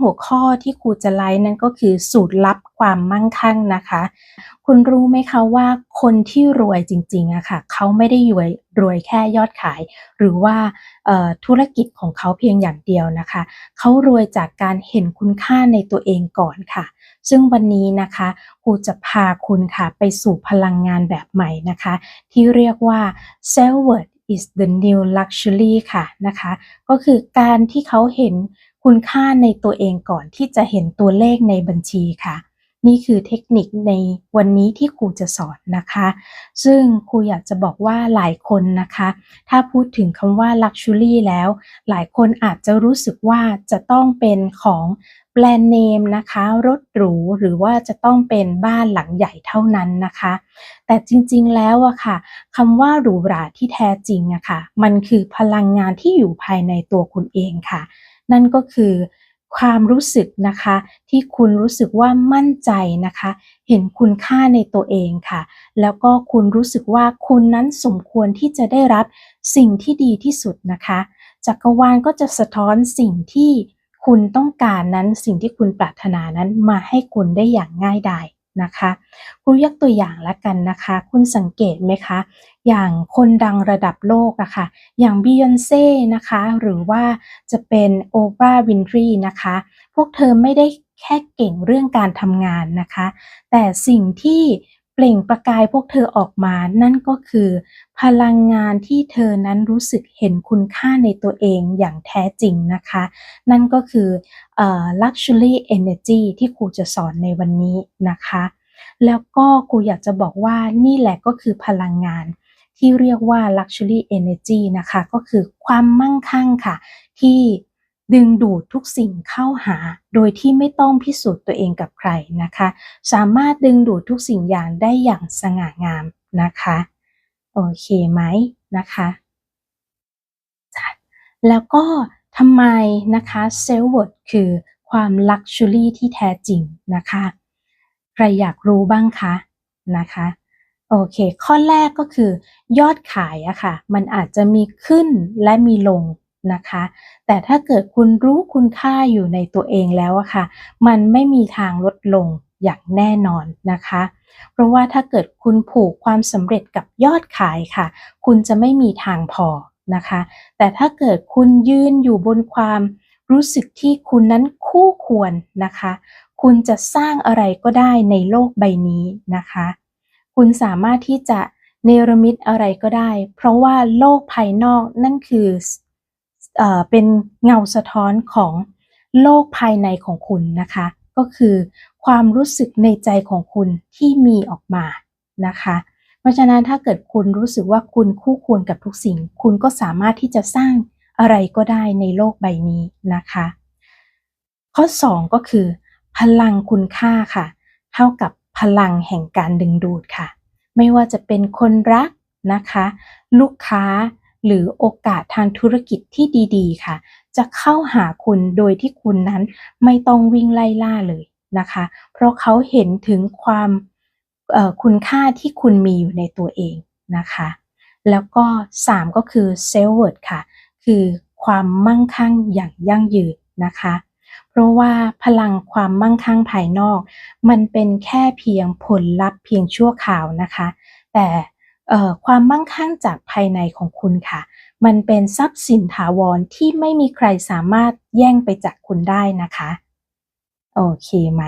หัวข้อที่ครูจะไลฟ์นั่นก็คือสูตรลับความมั่งคั่งนะคะ คุณรู้ไหมคะว่าคนที่รวยจริงๆอะค่ะเขาไม่ได้รวยรวยแค่ยอดขาย หรือว่าธุรกิจของเขาเพียงอย่างเดียวนะคะเขารวยจากการเห็นคุณค่าในตัวเองก่อนค่ะ ซึ่งวันนี้นะคะครูจะพาคุณค่ะไปสู่พลังงานแบบใหม่นะคะ ที่เรียกว่า self worth is the new luxury ค่ะนะคะ ก็คือการที่เขาเห็น คุณค่าในตัวเองก่อนที่จะเห็นตัวเลขในบัญชีค่ะ นี่คือเทคนิคในวันนี้ที่ครูจะสอนนะคะ ซึ่งครูอยากจะบอกว่าหลายคนนะคะ ถ้าพูดถึงคำว่า luxury แล้ว หลายคนอาจจะรู้สึกว่าจะต้องเป็นของแบรนด์เนมนะคะ รถหรูหรือว่าจะต้องเป็นบ้านหลังใหญ่เท่านั้นนะคะ แต่จริงๆแล้วอะค่ะคำว่าหรูหราที่แท้จริงอะค่ะ มันคือพลังงานที่อยู่ภายในตัวคุณเองค่ะ นั่นก็คือความรู้สึกนะคะ ที่คุณรู้สึกว่ามั่นใจนะคะ เห็นคุณค่าในตัวเองค่ะ แล้วก็คุณรู้สึกว่าคุณนั้นสมควรที่จะได้รับสิ่งที่ดีที่สุดนะคะจักรวาลก็จะสะท้อนสิ่งที่คุณต้องการนั้นสิ่งที่คุณปรารถนานั้นมาให้คุณได้อย่างง่ายดาย นะคะครูยกตัวอย่างละกันนะคะ คุณสังเกตไหมคะ อย่างคนดังระดับโลกอะคะ่ะ อย่างบิยอนเซ่นะคะ หรือว่าจะเป็นโอปราวินทรีนะคะ พวกเธอไม่ได้แค่เก่งเรื่องการทำงานนะคะ แต่สิ่งที่ เปล่งประกายพวกเธอออกมา นั่นก็คือ พลังงานที่เธอนั้นรู้สึกเห็นคุณค่าในตัวเองอย่างแท้จริงนะคะ นั่นก็คือ luxury energy ที่ครูจะสอนในวันนี้นะคะ แล้วก็ครูอยากจะบอกว่านี่แหละก็คือพลังงานที่เรียกว่า luxury energy นะคะ ก็คือความมั่งคั่งค่ะ ที่ ดึงดูดทุกสิ่งเข้าหา โดยที่ไม่ต้องพิสูจน์ตัวเองกับใครนะคะ สามารถดึงดูดทุกสิ่งอย่างได้อย่างสง่างามนะคะ โอเคไหมนะคะแล้วก็ทำไมนะคะเซลล์วดคือความลักชัวรี่ที่แท้จริงนะคะ ใครอยากรู้บ้างคะนะคะโอเค ข้อแรกก็คือยอดขายอะค่ะ มันอาจจะมีขึ้นและมีลง นะคะ แต่ถ้าเกิดคุณรู้คุณค่าอยู่ในตัวเองแล้วอะค่ะ มันไม่มีทางลดลงอย่างแน่นอนนะคะ เพราะว่าถ้าเกิดคุณผูกความสำเร็จกับยอดขายค่ะ คุณจะไม่มีทางพอนะคะ แต่ถ้าเกิดคุณยืนอยู่บนความรู้สึกที่คุณนั้นคู่ควรนะคะ คุณจะสร้างอะไรก็ได้ในโลกใบนี้นะคะ คุณสามารถที่จะเนรมิตอะไรก็ได้ เพราะว่าโลกภายนอกนั่นคือ เป็นเงาสะท้อนของโลกภายในของคุณนะคะ ก็คือความรู้สึกในใจของคุณที่มีออกมานะคะ เพราะฉะนั้นถ้าเกิดคุณรู้สึกว่าคุณคู่ควรกับทุกสิ่ง คุณก็สามารถที่จะสร้างอะไรก็ได้ในโลกใบนี้นะคะ ข้อ 2 ก็คือ พลังคุณค่าค่ะ เท่ากับพลังแห่งการดึงดูดค่ะ ไม่ว่าจะเป็นคนรักนะคะ ลูกค้า หรือโอกาสทางธุรกิจที่ดีๆ ค่ะ จะเข้าหาคุณโดยที่คุณนั้นไม่ต้องวิ่งไล่ล่าเลยนะคะ เพราะเขาเห็นถึงความคุณค่าที่คุณมีอยู่ในตัวเองนะคะ แล้วก็ 3 ก็คือเซลล์เวิร์ดค่ะ คือความมั่งคั่งอย่างยั่งยืนนะคะ เพราะว่าพลังความมั่งคั่งภายนอก มันเป็นแค่เพียงผลลัพธ์เพียงชั่วคราวนะคะ แต่ ความมั่งคั่งจากภายในของคุณค่ะ มันเป็นทรัพย์สินถาวรที่ไม่มีใครสามารถแย่งไปจากคุณได้นะคะ โอเคไหม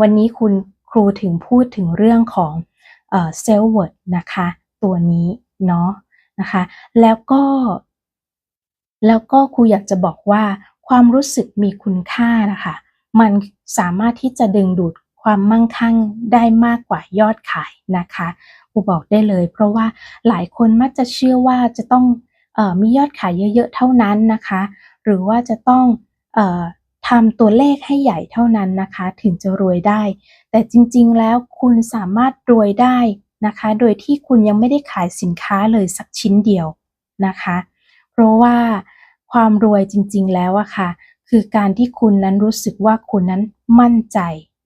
วันนี้คุณครูถึงพูดถึงเรื่องของเซลล์เวิร์ดนะคะ ตัวนี้เนาะนะคะ แล้วก็ แล้วก็ครูอยากจะบอกว่าความรู้สึกมีคุณค่านะคะ มันสามารถที่จะดึงดูดความมั่งคั่งได้มากกว่ายอดขายนะคะ ครูบอกได้เลย เพราะว่าหลายคนมักจะเชื่อว่าจะต้องออมียอดขายเยอะๆเท่านั้นนะคะ หรือว่าจะต้องออทำตัวเลขให้ใหญ่เท่านั้นนะคะ ถึงจะรวยได้ แต่จริงๆแล้วคุณสามารถรวยได้นะคะ โดยที่คุณยังไม่ได้ขายสินค้าเลยสักชิ้นเดียวนะคะ เพราะว่าความรวยจริงๆแล้วอะค่ะ คือการที่คุณนั้นรู้สึกว่าคุณนั้นมั่นใจ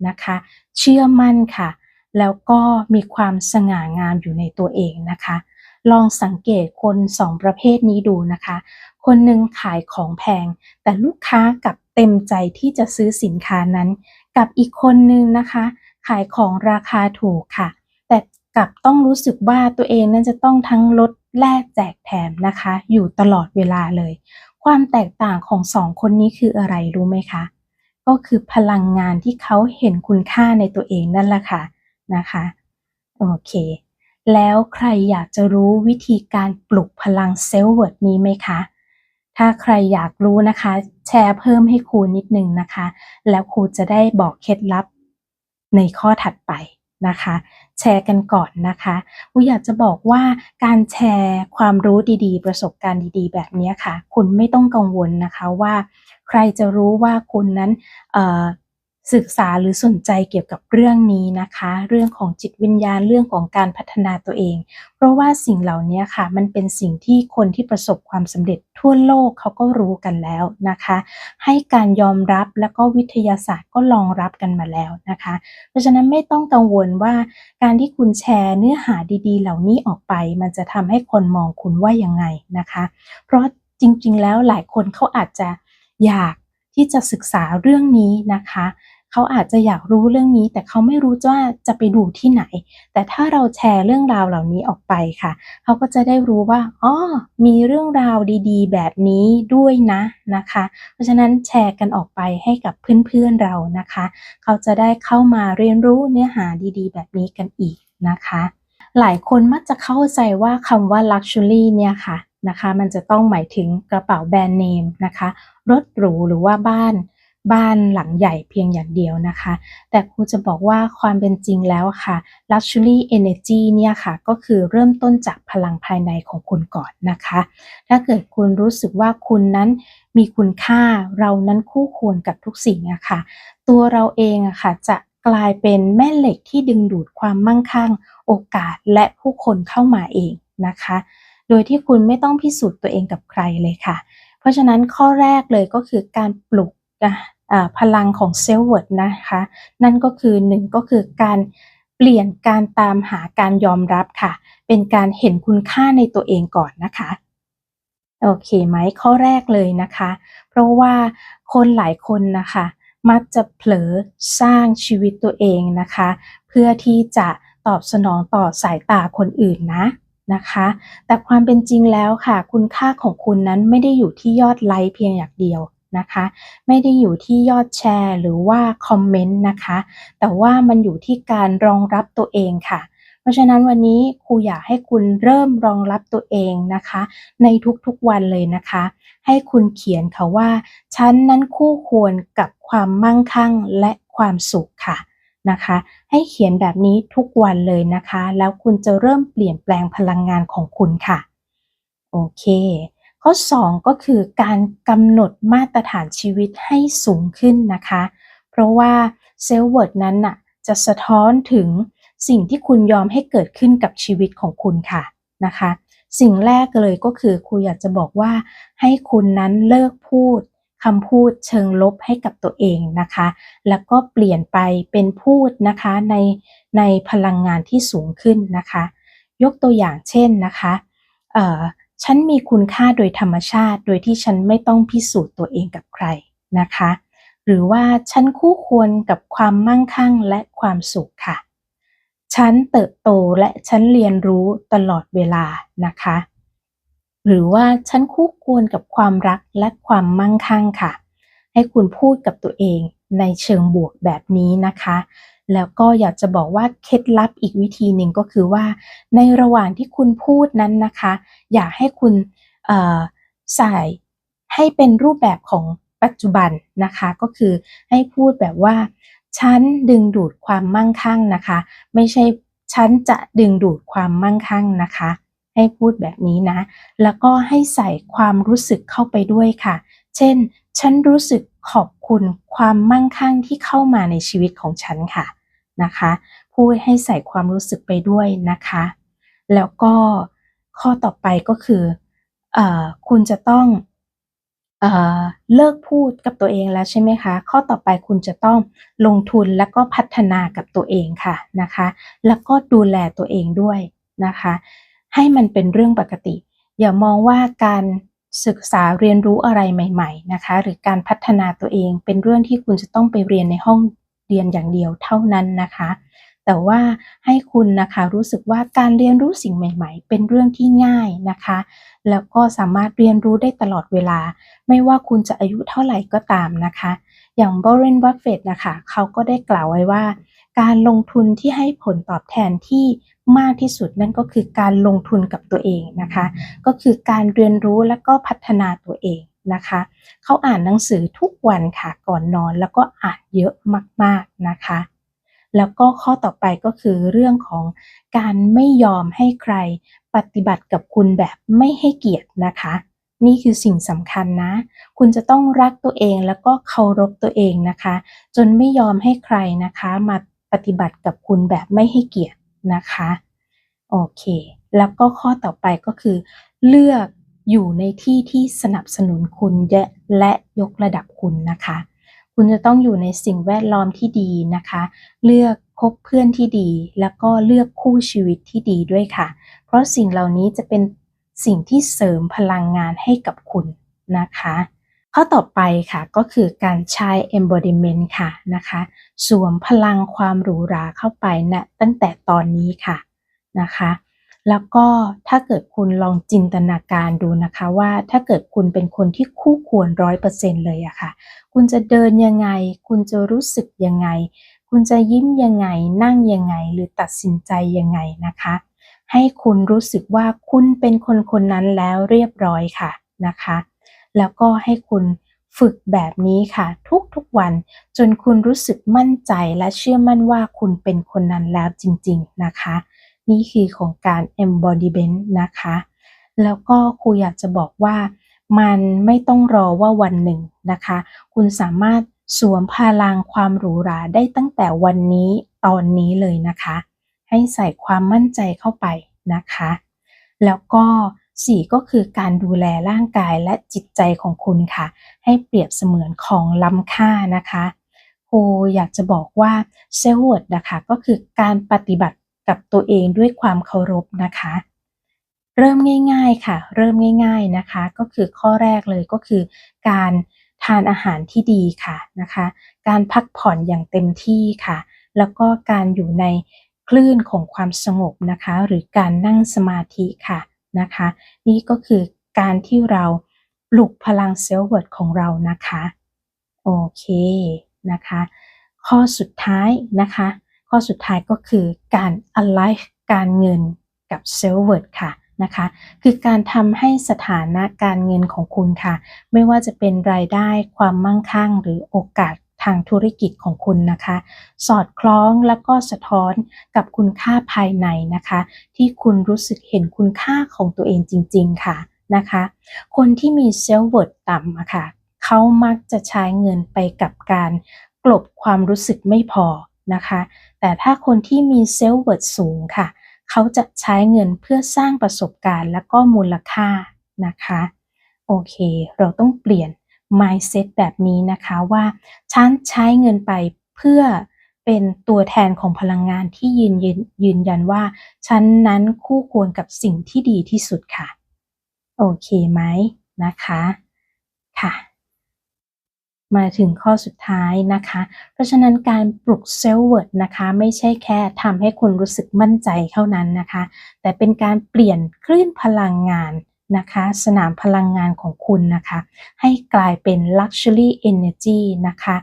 นะคะ เชื่อมั่นค่ะ แล้วก็มีความสง่างามอยู่ในตัวเองนะคะ ลองสังเกตคนสองประเภทนี้ดูนะคะ คนหนึ่งขายของแพง แต่ลูกค้ากับเต็มใจที่จะซื้อสินค้านั้น กับอีกคนหนึ่งนะคะ ขายของราคาถูกค่ะ แต่กลับต้องรู้สึกว่าตัวเองนั้นจะต้องทั้งลดแลกแจกแถมนะคะ อยู่ตลอดเวลาเลย ความแตกต่างของสองคนนี้คืออะไรรู้ไหมคะ ก็คือพลังงานที่เขาเห็นคุณค่าในตัวเองนั่นแหละค่ะ นะคะ โอเค แล้วใครอยากจะรู้วิธีการปลุกพลังเซลล์เวิร์ดนี้ไหมคะ ถ้าใครอยากรู้นะคะ แชร์เพิ่มให้ครูนิดนึงนะคะ แล้วครูจะได้บอกเคล็ดลับในข้อถัดไปนะคะ แชร์กันก่อนนะคะครูอยากจะบอกว่าการแชร์ความรู้ดีๆ ประสบการณ์ดีๆ แบบนี้ค่ะ คุณไม่ต้องกังวลนะคะว่า ใครจะรู้ว่าคุณนั้น ศึกษาหรือสนใจเกี่ยวกับเรื่องนี้นะคะ เรื่องของจิตวิญญาณเรื่องของการพัฒนาตัวเอง เพราะว่าสิ่งเหล่านี้ค่ะ มันเป็นสิ่งที่คนที่ประสบความสำเร็จทั่วโลกเขาก็รู้กันแล้วนะคะ ให้การยอมรับแล้วก็วิทยาศาสตร์ก็รองรับกันมาแล้วนะคะ เพราะฉะนั้นไม่ต้องกังวลว่าการที่คุณแชร์เนื้อหาดี ๆ เหล่านี้ออกไป มันจะทำให้คนมองคุณว่ายังไงนะคะ เพราะจริง ๆ แล้วหลายคนเขาอาจจะอยากที่จะศึกษาเรื่องนี้นะคะ เขาอาจจะอยากรู้เรื่องนี้ แต่เขาไม่รู้ว่าจะไปดูที่ไหน แต่ถ้าเราแชร์เรื่องราวเหล่านี้ออกไปค่ะ เขาก็จะได้รู้ว่าอ๋อมีเรื่องราวดีๆ แบบนี้ด้วยนะนะคะ เพราะฉะนั้นแชร์กันออกไปให้กับเพื่อนๆเรานะคะ เขาจะได้เข้ามาเรียนรู้เนื้อหาดีๆ แบบนี้กันอีกนะคะ หลายคนมักจะเข้าใจว่าคำว่า luxury เนี่ยค่ะนะคะ มันจะต้องหมายถึงกระเป๋าแบรนด์เนมนะคะ รถหรูหรือว่าบ้าน บ้านหลังใหญ่เพียงอย่างเดียวนะคะ แต่ครูจะบอกว่าความเป็นจริงแล้วค่ะ luxury energy เนี่ยค่ะ ก็คือเริ่มต้นจากพลังภายในของคุณก่อนนะคะ ถ้าเกิดคุณรู้สึกว่าคุณนั้นมีคุณค่าเรานั้นคู่ควรกับทุกสิ่งอะค่ะ ตัวเราเองอะค่ะจะกลายเป็นแม่เหล็กที่ดึงดูดความมั่งคั่ง โอกาสและผู้คนเข้ามาเองนะคะ โดยที่คุณไม่ต้องพิสูจน์ตัวเองกับใครเลยค่ะ เพราะฉะนั้นข้อแรกเลยก็คือการปลุก พลังของเซลล์เวิร์ดนะคะ นั่นก็คือหนึ่งก็คือการเปลี่ยนการตามหาการยอมรับค่ะ เป็นการเห็นคุณค่าในตัวเองก่อนนะคะโอเคไหมข้อแรกเลยนะคะ เพราะว่าคนหลายคนนะคะ มักจะเผลอสร้างชีวิตตัวเองนะคะ เพื่อที่จะตอบสนองต่อสายตาคนอื่นนะนะคะ แต่ความเป็นจริงแล้วค่ะ คุณค่าของคุณนั้นไม่ได้อยู่ที่ยอดไลค์เพียงอย่างเดียว นะคะ ไม่ได้อยู่ที่ยอดแชร์หรือว่าคอมเมนต์นะคะ แต่ว่ามันอยู่ที่การรองรับตัวเองค่ะ เพราะฉะนั้นวันนี้ครูอยากให้คุณเริ่มรองรับตัวเองนะคะ ในทุกๆวันเลยนะคะ ให้คุณเขียนค่ะว่าฉันนั้นคู่ควรกับความมั่งคั่งและความสุขค่ะนะคะ ให้เขียนแบบนี้ทุกวันเลยนะคะ แล้วคุณจะเริ่มเปลี่ยนแปลงพลังงานของคุณค่ะ โอเค ข้อ 2 ก็คือการกำหนดมาตรฐานชีวิตให้สูงขึ้นนะคะ เพราะว่าเซลล์เวิร์ดนั้นน่ะจะสะท้อนถึงสิ่งที่คุณยอมให้เกิดขึ้นกับชีวิตของคุณค่ะนะคะ สิ่งแรกเลยก็คือครูอยากจะบอกว่า ให้คุณนั้นเลิกพูดคำพูดเชิงลบให้กับตัวเองนะคะ แล้วก็เปลี่ยนไปเป็นพูดนะคะในในพลังงานที่สูงขึ้นนะคะ ยกตัวอย่างเช่นนะคะ ฉันมีคุณค่าโดยธรรมชาติ โดยที่ฉันไม่ต้องพิสูจน์ตัวเองกับใครนะคะ หรือว่าฉันคู่ควรกับความมั่งคั่งและความสุขค่ะ ฉันเติบโตและฉันเรียนรู้ตลอดเวลานะคะ หรือว่าฉันคู่ควรกับความรักและความมั่งคั่งค่ะ ให้คุณพูดกับตัวเองในเชิงบวกแบบนี้นะคะ แล้วก็อยากจะบอกว่าเคล็ดลับอีกวิธีหนึ่งก็คือว่า ในระหว่างที่คุณพูดนั้นนะคะ อยากให้คุณใส่ให้เป็นรูปแบบของปัจจุบันนะคะ ก็คือให้พูดแบบว่า ฉันดึงดูดความมั่งคั่งนะคะ ไม่ใช่ฉันจะดึงดูดความมั่งคั่งนะคะ ให้พูดแบบนี้นะ แล้วก็ให้ใส่ความรู้สึกเข้าไปด้วยค่ะ เช่น ฉันรู้สึกขอบคุณความมั่งคั่งที่เข้ามาในชีวิตของฉันค่ะ นะคะพูดให้ใส่ความรู้สึกไปด้วยนะคะ แล้วก็ข้อต่อไปก็คืออคุณจะต้องเอเลิกพูดกับตัวเองแล้วใช่ไหมคะ ข้อต่อไปคุณจะต้องลงทุนแล้วก็พัฒนากับตัวเองค่ะนะคะ แล้วก็ดูแลตัวเองด้วยนะคะ ให้มันเป็นเรื่องปกติ อย่ามองว่าการศึกษาเรียนรู้อะไรใหม่ ๆ นะคะ หรือการพัฒนาตัวเองเป็นเรื่องที่คุณจะต้องไปเรียนในห้อง เรียนอย่างเดียวเท่านั้นนะคะ แต่ว่าให้คุณนะคะรู้สึกว่าการเรียนรู้สิ่งใหม่ ๆ เป็นเรื่องที่ง่ายนะคะ แล้วก็สามารถเรียนรู้ได้ตลอดเวลา ไม่ว่าคุณจะอายุเท่าไหร่ก็ตามนะคะ อย่างบรเรนบัฟเฟตนะคะเขาก็ได้กล่าวไว้ว่า การลงทุนที่ให้ผลตอบแทนที่มากที่สุดนั่นก็คือการลงทุนกับตัวเองนะคะ ก็คือการเรียนรู้และก็พัฒนาตัวเอง นะคะ เขาอ่านหนังสือทุกวันค่ะก่อนนอนแล้วก็อ่านเยอะมากๆนะคะ แล้วก็ข้อต่อไปก็คือเรื่องของการไม่ยอมให้ใครปฏิบัติกับคุณแบบไม่ให้เกียรตินะคะ นี่คือสิ่งสำคัญนะ คุณจะต้องรักตัวเองแล้วก็เคารพตัวเองนะคะ จนไม่ยอมให้ใครนะคะมาปฏิบัติกับคุณแบบไม่ให้เกียรตินะคะ โอเค แล้วก็ข้อต่อไปก็คือ เลือก อยู่ในที่ที่สนับสนุนคุณและและยกระดับคุณนะคะ คุณจะต้องอยู่ในสิ่งแวดล้อมที่ดีนะคะ เลือกคบเพื่อนที่ดี แล้วก็เลือกคู่ชีวิตที่ดีด้วยค่ะ เพราะสิ่งเหล่านี้จะเป็นสิ่งที่เสริมพลังงานให้กับคุณนะคะข้อต่อไปค่ะก็คือการใช้ embodiment ค่ะนะคะสวมพลังความหรูหราเข้าไปนะตั้งแต่ตอนนี้ค่ะนะคะ แล้วก็ถ้าเกิดคุณลองจินตนาการดูนะคะว่าถ้าเกิดคุณเป็นคนที่คู่ควรร้อยเปอร์เซ็นต์เลยอะค่ะ คุณจะเดินยังไง คุณจะรู้สึกยังไง คุณจะยิ้มยังไง นั่งยังไง หรือตัดสินใจยังไงนะคะ ให้คุณรู้สึกว่าคุณเป็นคนคนนั้นแล้วเรียบร้อยค่ะนะคะ แล้วก็ให้คุณฝึกแบบนี้ค่ะ ทุกๆวันจนคุณรู้สึกมั่นใจและเชื่อมั่นว่าคุณเป็นคนนั้นแล้วจริง ๆนะคะ นี่คือของการ embodiment นะคะ แล้วก็ครูอยากจะบอกว่ามันไม่ต้องรอว่าวันหนึ่งนะคะ คุณสามารถสวมพลังความหรูหราได้ตั้งแต่วันนี้ตอนนี้เลยนะคะ ให้ใส่ความมั่นใจเข้าไปนะคะ แล้วก็สี่ก็คือการดูแลร่างกายและจิตใจของคุณค่ะ ให้เปรียบเสมือนของล้ำค่านะคะครูอยากจะบอกว่าเซลล์เวิร์ดนะคะก็คือการปฏิบัติ กับตัวเองด้วยความเคารพนะคะ เริ่มง่ายๆค่ะ เริ่มง่ายๆนะคะ ก็คือข้อแรกเลยก็คือการทานอาหารที่ดีค่ะนะคะ การพักผ่อนอย่างเต็มที่ค่ะ แล้วก็การอยู่ในคลื่นของความสงบนะคะ หรือการนั่งสมาธิค่ะนะคะ นี่ก็คือการที่เราปลุกพลังเซลล์เวิร์ดของเรานะคะ โอเคนะคะ ข้อสุดท้ายนะคะ ข้อสุดท้ายก็คือการ align การเงินกับเซลล์เวิร์ดค่ะนะคะ คือการทำให้สถานะการเงินของคุณค่ะ ไม่ว่าจะเป็นรายได้ความมั่งคั่งหรือโอกาสทางธุรกิจของคุณนะคะ สอดคล้องแล้วก็สะท้อนกับคุณค่าภายในนะคะ ที่คุณรู้สึกเห็นคุณค่าของตัวเองจริง ๆ ค่ะนะคะ คนที่มีเซลล์เวิร์ดต่ำอะค่ะเขามักจะใช้เงินไปกับการกลบความรู้สึกไม่พอ นะคะ แต่ถ้าคนที่มีเซลล์เวิร์ดสูงค่ะ เขาจะใช้เงินเพื่อสร้างประสบการณ์และก็มูลค่านะคะ โอเค เราต้องเปลี่ยน mindset แบบนี้นะคะว่าฉันใช้เงินไปเพื่อเป็นตัวแทนของพลังงานที่ยืนยนยืนยันว่าฉันนั้นคู่ควรกับสิ่งที่ดีที่สุดค่ะ โอเคไหมนะคะ ค่ะ มาถึงข้อสุดท้ายนะคะ เพราะฉะนั้นการปลุกเซลล์เวิร์ดนะคะ ไม่ใช่แค่ทำให้คุณรู้สึกมั่นใจเท่านั้นนะคะ แต่เป็นการเปลี่ยนคลื่นพลังงานนะคะ สนามพลังงานของคุณนะคะ ให้กลายเป็น luxury energy นะคะ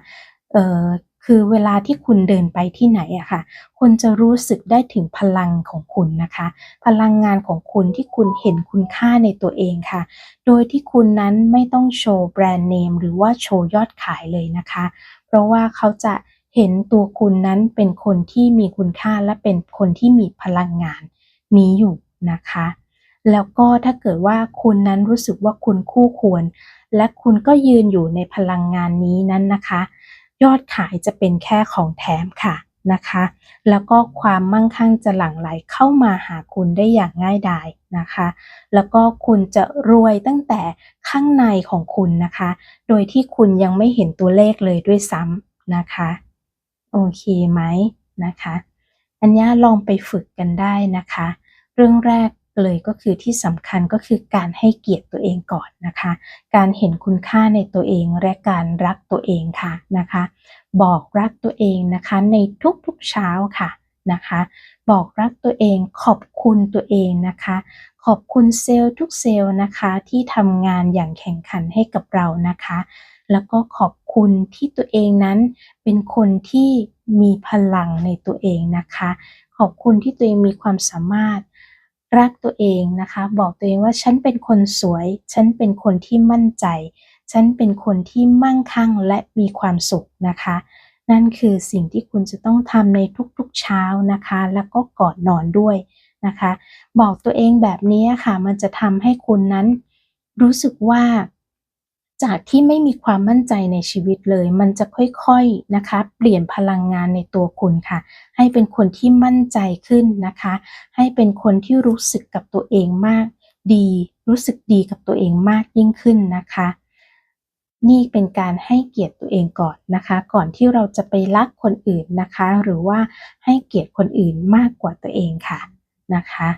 คือเวลาที่คุณเดินไปที่ไหนอะค่ะ คุณจะรู้สึกได้ถึงพลังของคุณนะคะ พลังงานของคุณที่คุณเห็นคุณค่าในตัวเองค่ะ โดยที่คุณนั้นไม่ต้องโชว์แบรนด์เนมหรือว่าโชว์ยอดขายเลยนะคะ เพราะว่าเขาจะเห็นตัวคุณนั้นเป็นคนที่มีคุณค่าและเป็นคนที่มีพลังงานนี้อยู่นะคะ แล้วก็ถ้าเกิดว่าคุณนั้นรู้สึกว่าคุณคู่ควร และคุณก็ยืนอยู่ในพลังงานนี้นั้นนะคะ ยอดขายจะเป็นแค่ของแถมค่ะนะคะ แล้วก็ความมั่งคั่งจะหลั่งไหลเข้ามาหาคุณได้อย่างง่ายดายนะคะ แล้วก็คุณจะรวยตั้งแต่ข้างในของคุณนะคะ โดยที่คุณยังไม่เห็นตัวเลขเลยด้วยซ้ำนะคะ โอเคไหมนะคะ อันนี้ลองไปฝึกกันได้นะคะ เรื่องแรก เลยก็คือที่สำคัญก็คือการให้เกียรติตัวเองก่อนนะคะ การเห็นคุณค่าในตัวเองและการรักตัวเองค่ะนะคะ บอกรักตัวเองนะคะในทุกๆเช้าค่ะนะคะ บอกรักตัวเองขอบคุณตัวเองนะคะ ขอบคุณเซลล์ทุกเซลล์นะคะที่ทำงานอย่างแข่งขันให้กับเรานะคะ แล้วก็ขอบคุณที่ตัวเองนั้นเป็นคนที่มีพลังในตัวเองนะคะ ขอบคุณที่ตัวเองมีความสามารถ รักตัวเองนะคะ บอกตัวเองว่าฉันเป็นคนสวย ฉันเป็นคนที่มั่นใจ ฉันเป็นคนที่มั่งคั่งและมีความสุขนะคะ นั่นคือสิ่งที่คุณจะต้องทำในทุกๆเช้านะคะ แล้วก็ก่อนนอนด้วยนะคะ บอกตัวเองแบบนี้ค่ะ มันจะทำให้คุณนั้นรู้สึกว่า จากที่ไม่มีความมั่นใจในชีวิตเลย มันจะค่อยๆนะคะ เปลี่ยนพลังงานในตัวคุณค่ะ ให้เป็นคนที่มั่นใจขึ้นนะคะ ให้เป็นคนที่รู้สึกกับตัวเองมาก ดี รู้สึกดีกับตัวเองมากยิ่งขึ้นนะคะ นี่เป็นการให้เกียรติตัวเองก่อนนะคะ ก่อนที่เราจะไปรักคนอื่นนะคะ หรือว่าให้เกียรติคนอื่นมากกว่าตัวเองค่ะนะคะ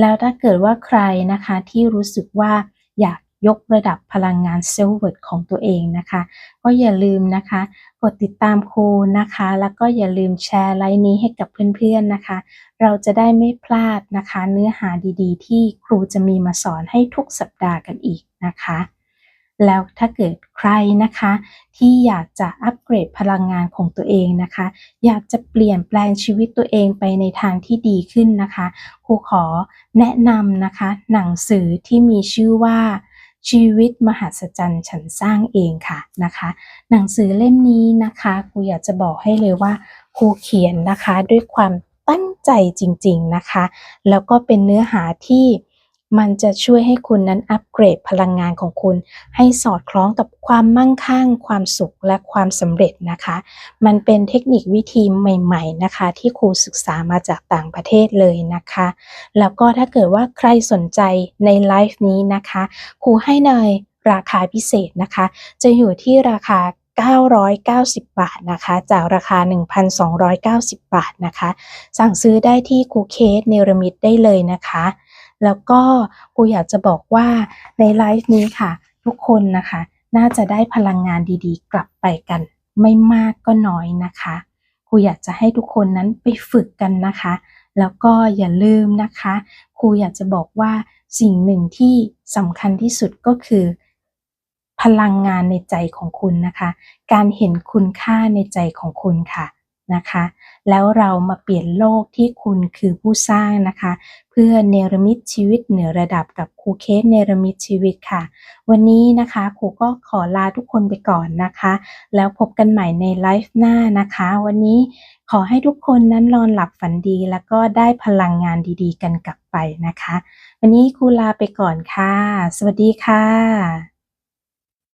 แล้วถ้าเกิดว่าใครนะคะที่รู้สึกว่าอยาก ยกระดับพลังงานเซลล์เวิร์ดของตัวเองนะคะ ก็อย่าลืมนะคะ กดติดตามครูนะคะ แล้วก็อย่าลืมแชร์ไลน์นี้ให้กับเพื่อนๆนะคะ เราจะได้ไม่พลาดนะคะ เนื้อหาดีๆ ที่ครูจะมีมาสอนให้ทุกสัปดาห์กันอีกนะคะแล้วถ้าเกิดใครนะคะ ที่อยากจะอัปเกรดพลังงานของตัวเองนะคะ อยากจะเปลี่ยนแปลงชีวิตตัวเองไปในทางที่ดีขึ้นนะคะครูขอแนะนำนะคะ หนังสือที่มีชื่อว่า ชีวิตมหัศจรรย์ฉันสร้างเองค่ะนะคะ หนังสือเล่มนี้นะคะครูอยากจะบอกให้เลยว่าครูเขียนนะคะด้วยความตั้งใจจริง ๆนะคะ แล้วก็เป็นเนื้อหาที่ มันจะช่วยให้คุณนั้นอัปเกรดพลังงานของคุณ ให้สอดคล้องกับความมั่งคั่ง ความสุขและความสำเร็จนะคะ มันเป็นเทคนิควิธีใหม่ ๆนะคะ ที่ครูศึกษามาจากต่างประเทศเลยนะคะ แล้วก็ถ้าเกิดว่าใครสนใจในไลฟ์นี้นะคะครูให้ในราคาพิเศษนะคะ จะอยู่ที่ราคา990 บาทนะคะ จากราคา 1,290 บาทนะคะ สั่งซื้อได้ที่ครูเคสเนรมิตได้เลยนะคะ แล้วก็ครูอยากจะบอกว่าในไลฟ์นี้ค่ะ ทุกคนนะคะ น่าจะได้พลังงานดีๆ กลับไปกัน ไม่มากก็น้อยนะคะครูอยากจะให้ทุกคนนั้นไปฝึกกันนะคะ แล้วก็อย่าลืมนะคะ ครูอยากจะบอกว่าสิ่งหนึ่งที่สำคัญที่สุดก็คือ พลังงานในใจของคุณนะคะ การเห็นคุณค่าในใจของคุณค่ะ นะคะ แล้วเรามาเปลี่ยนโลกที่คุณคือผู้สร้างนะคะ เพื่อเนรมิตชีวิตเหนือระดับกับครูเคสเนรมิตชีวิตค่ะ วันนี้นะคะครูก็ขอลาทุกคนไปก่อนนะคะ แล้วพบกันใหม่ในไลฟ์หน้านะคะ วันนี้ขอให้ทุกคนนั้นนอนหลับฝันดี แล้วก็ได้พลังงานดีๆ กันกลับไปนะคะ วันนี้ครูลาไปก่อนค่ะ สวัสดีค่ะ